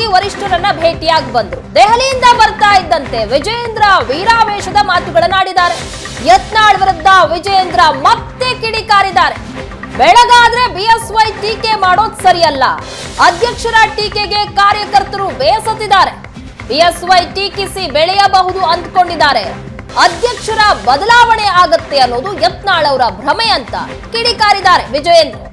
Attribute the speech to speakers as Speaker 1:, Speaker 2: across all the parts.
Speaker 1: ಹೋಗಿ ವರಿಷ್ಠರನ್ನ ಭೇಟಿಯಾಗಿ ಬಂದ್ರು. ದೆಹಲಿಯಿಂದ ಬರ್ತಾ ಇದ್ದಂತೆ ವಿಜಯೇಂದ್ರ ವೀರಾವೇಶದ ಮಾತುಗಳನ್ನಾಡಿದ್ದಾರೆ ಯತ್ನಾಳ್ ವಿರುದ್ಧ ವಿಜಯೇಂದ್ರ ಮತ್ತೆ ಕಿಡಿಕಾರಿದ್ದಾರೆ. ಬೆಳಗಾದ್ರೆ ಬಿಎಸ್ವೈ ಟೀಕೆ ಮಾಡೋದ್ ಸರಿಯಲ್ಲ. ಅಧ್ಯಕ್ಷರ ಟೀಕೆಗೆ ಕಾರ್ಯಕರ್ತರು ಬೇಸತ್ತಿದ್ದಾರೆ. ಬಿಎಸ್ವೈ ಟೀಕಿಸಿ ಬೆಳೆಯಬಹುದು ಅಂದ್ಕೊಂಡಿದ್ದಾರೆ. ಅಧ್ಯಕ್ಷರ ಬದಲಾವಣೆ ಆಗತ್ತೆ ಅನ್ನೋದು ಯತ್ನಾಳ್ ಅವರ ಭ್ರಮೆ ಅಂತ ಕಿಡಿಕಾರಿದ್ದಾರೆ ವಿಜಯೇಂದ್ರ.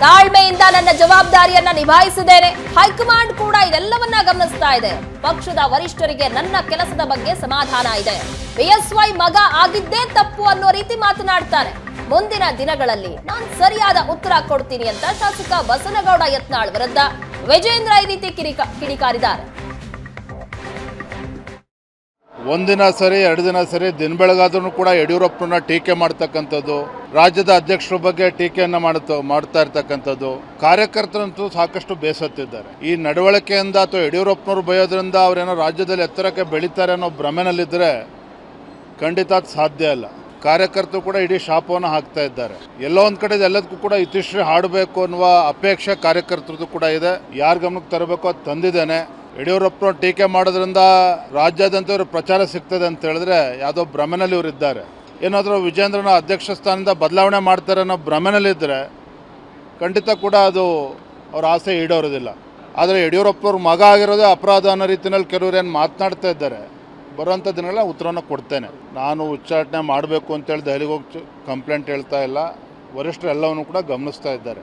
Speaker 1: ತಾಳ್ಮೆಯಿಂದ ನನ್ನ ಜವಾಬ್ದಾರಿಯನ್ನ ನಿಭಾಯಿಸಿದ್ದೇನೆ. ಹೈಕಮಾಂಡ್ ಕೂಡ ಇದೆಲ್ಲವನ್ನ ಗಮನಿಸ್ತಾ ಇದೆ. ಪಕ್ಷದ ವರಿಷ್ಠರಿಗೆ ನನ್ನ ಕೆಲಸದ ಬಗ್ಗೆ ಸಮಾಧಾನ ಇದೆ. ಬಿಎಸ್ವೈ ಮಗ ಆಗಿದ್ದೇ ತಪ್ಪು ಅನ್ನೋ ರೀತಿ ಮಾತನಾಡ್ತಾರೆ. ಮುಂದಿನ ದಿನಗಳಲ್ಲಿ ನಾನು ಸರಿಯಾದ ಉತ್ತರ ಕೊಡ್ತೀನಿ ಅಂತ ಶಾಸಕ ಬಸನಗೌಡ ಯತ್ನಾಳ್ ವಿರುದ್ಧ. ವಿಜೇಂದ್ರ ಈ ರೀತಿ ಕಿಡಿಕ- ಕಿಡಿಕಾರಿದ್ದಾರೆ.
Speaker 2: ಒಂದಿನ ಸರಿ, ಎರಡು ದಿನ ಸರಿ, ದಿನ ಬೆಳಗಾದ್ರೂ ಕೂಡ ಯಡಿಯೂರಪ್ಪನ ಟೀಕೆ ಮಾಡ್ತಕ್ಕಂಥದ್ದು, ರಾಜ್ಯದ ಅಧ್ಯಕ್ಷರ ಬಗ್ಗೆ ಟೀಕೆಯನ್ನು ಮಾಡ್ತಾ ಮಾಡ್ತಾ ಇರ್ತಕ್ಕಂಥದ್ದು, ಕಾರ್ಯಕರ್ತರಂತೂ ಸಾಕಷ್ಟು ಬೇಸತ್ತಿದ್ದಾರೆ. ಈ ನಡವಳಿಕೆಯಿಂದ ಅಥವಾ ಯಡಿಯೂರಪ್ಪನವ್ರು ಬಯೋದ್ರಿಂದ ಅವರೇನೋ ರಾಜ್ಯದಲ್ಲಿ ಎತ್ತರಕ್ಕೆ ಬೆಳೀತಾರೆ ಅನ್ನೋ ಭ್ರಮೆನಲ್ಲಿದ್ದರೆ ಖಂಡಿತ ಸಾಧ್ಯ ಇಲ್ಲ. ಕಾರ್ಯಕರ್ತರು ಕೂಡ ಇಡೀ ಶಾಪವನ್ನು ಹಾಕ್ತಾ ಇದ್ದಾರೆ. ಎಲ್ಲೋ ಒಂದು ಕಡೆ ಎಲ್ಲದಕ್ಕೂ ಕೂಡ ಇತಿಶ್ರೀ ಹಾಡಬೇಕು ಅನ್ನುವ ಅಪೇಕ್ಷೆ ಕಾರ್ಯಕರ್ತರದ್ದು ಕೂಡ ಇದೆ. ಯಾರ ಗಮನಕ್ಕೆ ತರಬೇಕು ಅದು ತಂದಿದ್ದೇನೆ. ಯಡಿಯೂರಪ್ಪನ ಟೀಕೆ ಮಾಡೋದ್ರಿಂದ ರಾಜ್ಯಾದ್ಯಂತ ಇವರು ಪ್ರಚಾರ ಸಿಗ್ತದೆ ಅಂತ ಹೇಳಿದ್ರೆ ಯಾವುದೋ ಭ್ರಮೆನಲ್ಲಿ ಇವರು ಇದ್ದಾರೆ. ಏನಾದರೂ ವಿಜೇಂದ್ರನ ಅಧ್ಯಕ್ಷ ಸ್ಥಾನದಿಂದ ಬದಲಾವಣೆ ಮಾಡ್ತಾರೆ ಅನ್ನೋ ಭ್ರಮೆನಲ್ಲಿದ್ದರೆ ಖಂಡಿತ ಕೂಡ ಅದು ಅವ್ರ ಆಸೆ ಈಡೋರೋದಿಲ್ಲ. ಆದರೆ ಯಡಿಯೂರಪ್ಪನವ್ರ ಮಗ ಆಗಿರೋದೇ ಅಪರಾಧ ಅನ್ನೋ ರೀತಿಯಲ್ಲಿ ಕೆಲವರು ಏನು ಮಾತನಾಡ್ತಾ ಇದ್ದಾರೆ. ಬರುವಂಥ ದಿನಗಳ ಉತ್ತರವನ್ನು ಕೊಡ್ತೇನೆ. ನಾನು ಉಚ್ಚಾಟನೆ ಮಾಡಬೇಕು ಅಂತೇಳಿ ದೆಹಲಿಗೆ ಹೋಗಿ ಕಂಪ್ಲೇಂಟ್ ಹೇಳ್ತಾ ಇಲ್ಲ. ವರಿಷ್ಠರು ಎಲ್ಲವನ್ನು ಕೂಡ ಗಮನಿಸ್ತಾ ಇದ್ದಾರೆ.